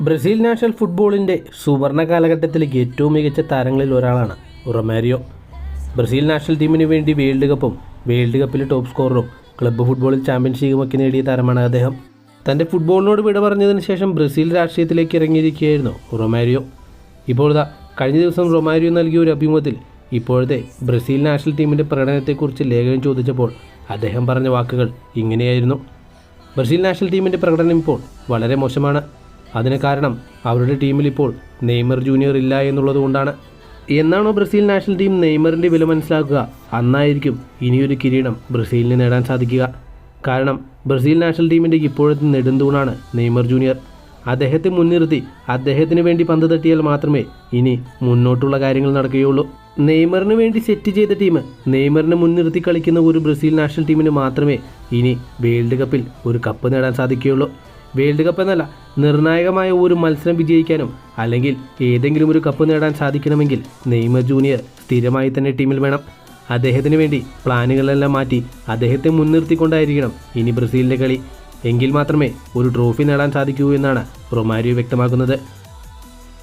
Brazil national ഫുട്ബോളിന്റെ സുവർണ കാലഘട്ടത്തിലേക്ക് ഏറ്റവും മികച്ച താരങ്ങളിൽ ഒരാളാണ് റൊമാരിയോ. ബ്രസീൽ നാഷണൽ ടീമിന് വേണ്ടി വേൾഡ് കപ്പും വേൾഡ് കപ്പിലെ ടോപ്പ് സ്കോററും ക്ലബ്ബ് ഫുട്ബോളിൽ ചാമ്പ്യൻഷിപ്പും ഒക്കെ നേടിയ താരമാണ് അദ്ദേഹം. തന്റെ ഫുട്ബോളിനോട് വിട പറഞ്ഞതിന് ശേഷം ബ്രസീൽ രാഷ്ട്രീയത്തിലേക്ക് ഇറങ്ങിയിരിക്കുകയായിരുന്നു റൊമാരിയോ. ഇപ്പോൾ ഇതാ കഴിഞ്ഞ ദിവസം റൊമാരിയോ നൽകിയ ഒരു അഭിമുഖത്തിൽ ഇപ്പോഴത്തെ ബ്രസീൽ നാഷണൽ ടീമിന്റെ പ്രകടനത്തെക്കുറിച്ച് ലേഖനം ചോദിച്ചപ്പോൾ അദ്ദേഹം പറഞ്ഞ വാക്കുകൾ ഇങ്ങനെയായിരുന്നു. ബ്രസീൽ നാഷണൽ ടീമിന്റെ പ്രകടനം ഇപ്പോൾ വളരെ മോശമാണ്. അതിന് കാരണം അവരുടെ ടീമിൽ ഇപ്പോൾ നെയ്മർ ജൂനിയർ ഇല്ല എന്നുള്ളതുകൊണ്ടാണ് എന്നാണോ ബ്രസീൽ നാഷണൽ ടീം നെയ്മറിന്റെ വില മനസ്സിലാക്കുക? അന്നായിരിക്കും ഇനിയൊരു കിരീടം ബ്രസീലിന് നേടാൻ സാധിക്കുക. കാരണം ബ്രസീൽ നാഷണൽ ടീമിന്റെ ഇപ്പോഴത്തെ നെടുന്തൂണാണ് നെയ്മർ ജൂനിയർ അദ്ദേഹത്തെ മുൻനിർത്തി അദ്ദേഹത്തിന് വേണ്ടി പന്ത് തട്ടിയാൽ മാത്രമേ ഇനി മുന്നോട്ടുള്ള കാര്യങ്ങൾ നടക്കുകയുള്ളൂ. നെയ്മറിന് വേണ്ടി സെറ്റ് ചെയ്ത ടീം നെയ്മറിനെ മുൻനിർത്തി കളിക്കുന്ന ഒരു ബ്രസീൽ നാഷണൽ ടീമിന് മാത്രമേ ഇനി വേൾഡ് കപ്പിൽ ഒരു കപ്പ് നേടാൻ സാധിക്കുകയുള്ളൂ. വേൾഡ് കപ്പ് എന്നല്ല നിർണായകമായ ഒരു മത്സരം വിജയിക്കാനും അല്ലെങ്കിൽ ഏതെങ്കിലും ഒരു കപ്പ് നേടാൻ സാധിക്കണമെങ്കിൽ നെയ്മർ ജൂനിയർ സ്ഥിരമായി തന്നെ ടീമിൽ വേണം. അദ്ദേഹത്തിന് വേണ്ടി പ്ലാനുകളെല്ലാം മാറ്റി അദ്ദേഹത്തെ മുൻനിർത്തിക്കൊണ്ടായിരിക്കണം ഇനി ബ്രസീലിന്റെ കളി. എങ്കിൽ മാത്രമേ ഒരു ട്രോഫി നേടാൻ സാധിക്കൂ എന്നാണ് റൊമാരിയോ വ്യക്തമാക്കുന്നത്.